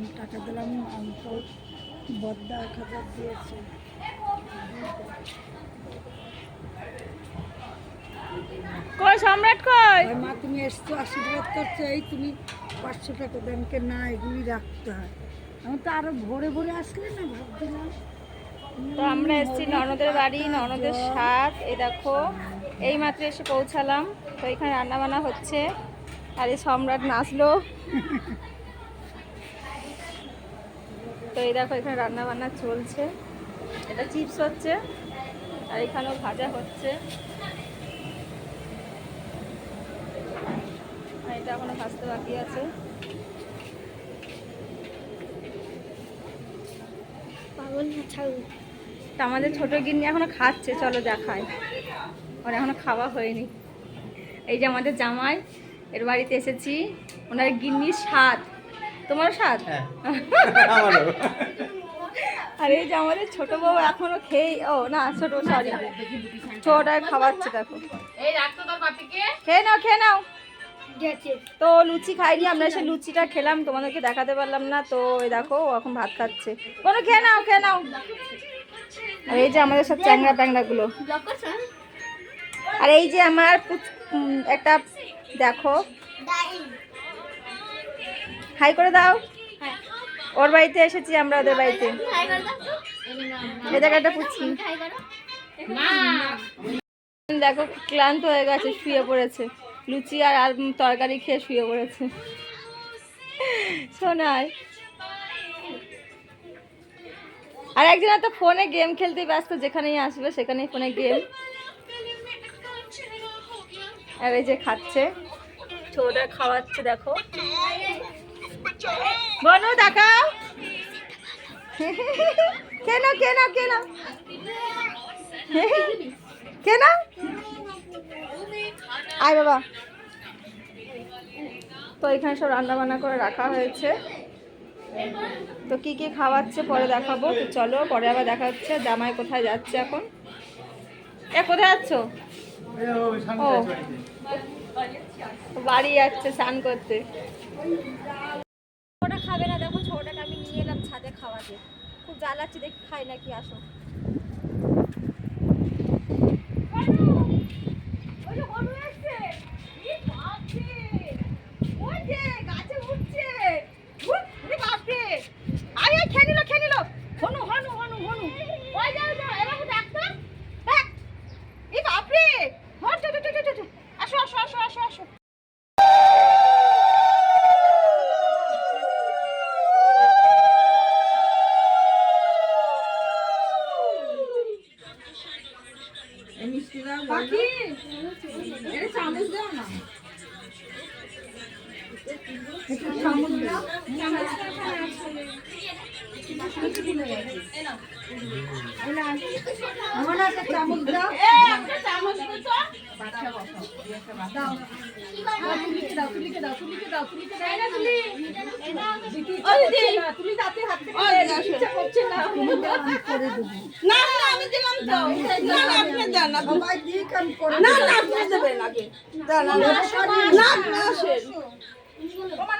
আমি টাকা দিলাম বদ্দা এক হাজার দিয়েছে। কই সম্রাট কই? মা তুমি এসছো আশীর্বাদ করছ এই তুমি পাঁচশো টাকা ব্যাংকে না এগুলি রাখতে হয়। আমি তো আরও ভোরে ভোরে আসলে না ভাবছিলাম। তো আমরা এসেছি ননদের বাড়ি ননদের সাত এই দেখো এই মাত্র এসে পৌঁছালাম। তো এখানে রান্না বান্না হচ্ছে। আর এই সম্রাট নাচলো। তো এই দেখো এখানে রান্না বান্না চলছে। এটা চিপস হচ্ছে আর এখানেও ভাজা হচ্ছে। আর এটা এখনও ভাজতে বাকি আছে। তা আমাদের ছোট গিন্নি এখনও খাচ্ছে চলো দেখায় ওর এখনও খাওয়া হয়নি। এই যে আমাদের জামাই এর বাড়িতে এসেছি। ওনার গিন্নির স্বাদ। তোমার স্বাদ? হ্যাঁ। আমারও। আর এই যে আমাদের ছোট বউ এখনও খেয়ে ও না ছোট সরি ছোটটায় খাওয়াচ্ছে দেখো। খেয়ে নাও খেয়ে নাও। তো লুচি খাইনি আমরা এসে লুচিটা খেলাম তোমাদেরকে দেখাতে পারলাম না। তো এই দেখো ও এখন ভাত খাচ্ছে। কোনো খেয়ে নাও খেয়ে নাও। আর এই যে আমাদের সব ব্লক করছ আর এই যে আমার একটা দেখো। ডাইন হাই করে দাও। ওর বাড়িতে এসেছি, আমরা ওদের বাড়িতে। পুচকি হাই করো দেখো, ক্লান্ত হয়ে গেছে, শুয়ে পড়েছে। লুচি আর আর তরকারি খেয়ে শুয়ে পড়েছে। শোনায় আর একজন তো ফোনে গেম খেলতে ব্যস্ত, যেখানেই আসবে সেখানেই ফোনে গেম। আর এই যে খাচ্ছে। ছোটা খাওয়াচ্ছে, দেখো। বনু, দেখাও। কেন কেন কেন? কেন? আয় বাবা। তো এখানে সব রান্না বান্না করে রাখা হয়েছে। তো কি কি খাওয়াচ্ছে পরে দেখাবো। তো চলো, পরে আবার দেখা হচ্ছে। জামাই কোথায় যাচ্ছে এখন? এ, কোথায় যাচ্ছ? ও। বাড়ি যাচ্ছে, স্নান করতে। ওটা খাবে না, দেখো ছোটাকে আমি নিয়ে এলাম ছাদে খাওয়াতে। খুব জ্বালাচ্ছি, দেখি খাই নাকি, আসো। গাছে উঠছে উঠ, ওরে বাপরে আয় আয় খেয়ে নিল খেয়ে নিল হনু হনু হনু হনু ওই যাও যাও এবার ডাক্তার দেখ ই বাপরে হর চো চো চো চো আসো আসো আসো আসো আসো পাখি এটা চামচ দাও না আমার একটা চামচ দাও আমি করে দেবো সবাই দিক আমি করে দেবো। চামচ দিলে না, একটা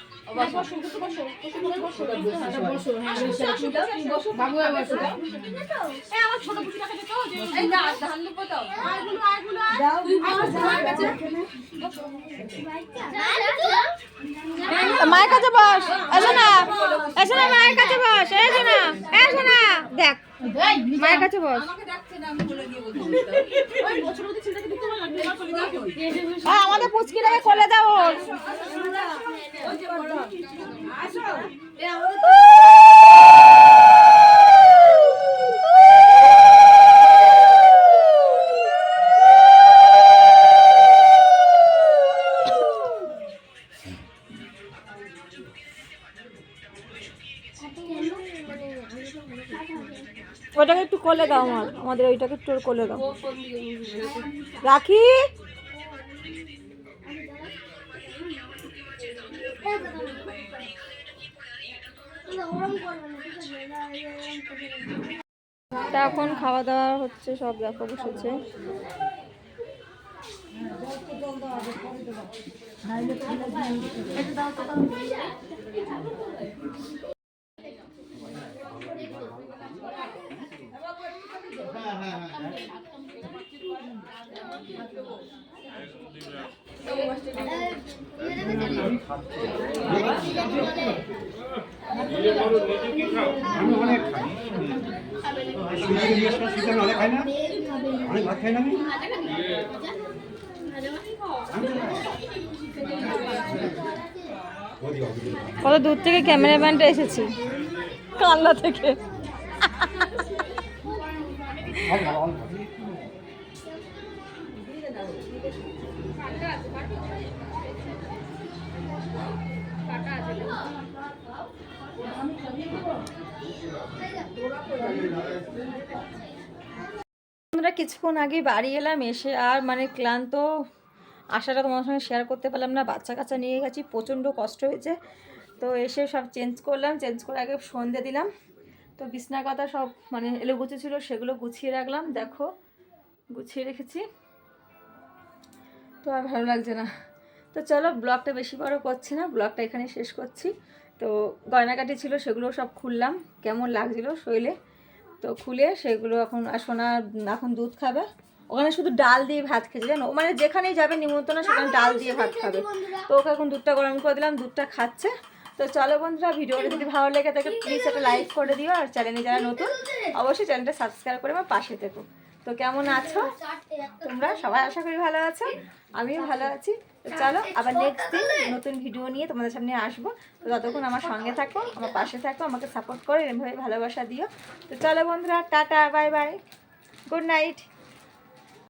মায়ের কাছে বস এসো না এসো না মায়ের কাছে বস এসো না এসো না। দেখ মায়ের কাছে বস। হ্যাঁ, আমাদের পুচকিটাকে কোলে দাও। কোলে দাও আমার, আমাদের ওইটাকে একটু কোলে দাও। রাখি! তা এখন খাওয়া দাওয়া হচ্ছে, সব দেখো বসেছে। কত দূর থেকে ক্যামেরাম্যানটা এসেছি? কান্না থেকে। আমরা কিছুক্ষণ আগে বাড়ি এলাম, এসে আর মানে ক্লান্ত আশাটা তোমার সঙ্গে শেয়ার করতে পারলাম না। বাচ্চা কাচ্চা নিয়ে গেছি, প্রচণ্ড কষ্ট হয়েছে। তো এসে সব চেঞ্জ করলাম চেঞ্জ করে আগে সন্ধে দিলাম। তো বিছনা কথা সব মানে এলো গুছিয়ে ছিল, সেগুলো গুছিয়ে রাখলাম। দেখো, গুছিয়ে রেখেছি। তো আর ভালো লাগছে না। তো চলো ব্লগটা বেশি বড় করছি না ব্লগটা এখানে শেষ করছি। তো গয়নাকাটি ছিল সেগুলো সব খুললাম কেমন লাগছিল শৈলে? তো খুলে সেগুলো এখন আর সোনা এখন দুধ খাবে। ওখানে শুধু ডাল দিয়ে ভাত খেয়েছে জানো? ও মানে যেখানেই যাবে নিমন্ত্রণ সেখানে ডাল দিয়ে ভাত খাবে। তো ওকে এখন দুধটা গরম করে দিলাম দুধটা খাচ্ছে। তো চলো বন্ধুরা ভিডিওটা যদি ভালো লেগে থাকে প্লিজ একটা লাইক করে দিও আর চ্যানেলে যারা নতুন অবশ্যই চ্যানেলটা সাবস্ক্রাইব করে আমার পাশে থেকো। তো কেমন আছো? তোমরা সবাই আশা করি ভালো আছো। আমিও ভালো আছি। তো চলো, আবার নেক্সট দিন নতুন ভিডিও নিয়ে তোমাদের সামনে আসব। তো ততক্ষণ আমার সঙ্গে থাকো, আমার পাশে থাকো, আমাকে সাপোর্ট করো এরমভাবে ভালোবাসা দিও। তো চলো বন্ধুরা, tata bye bye good night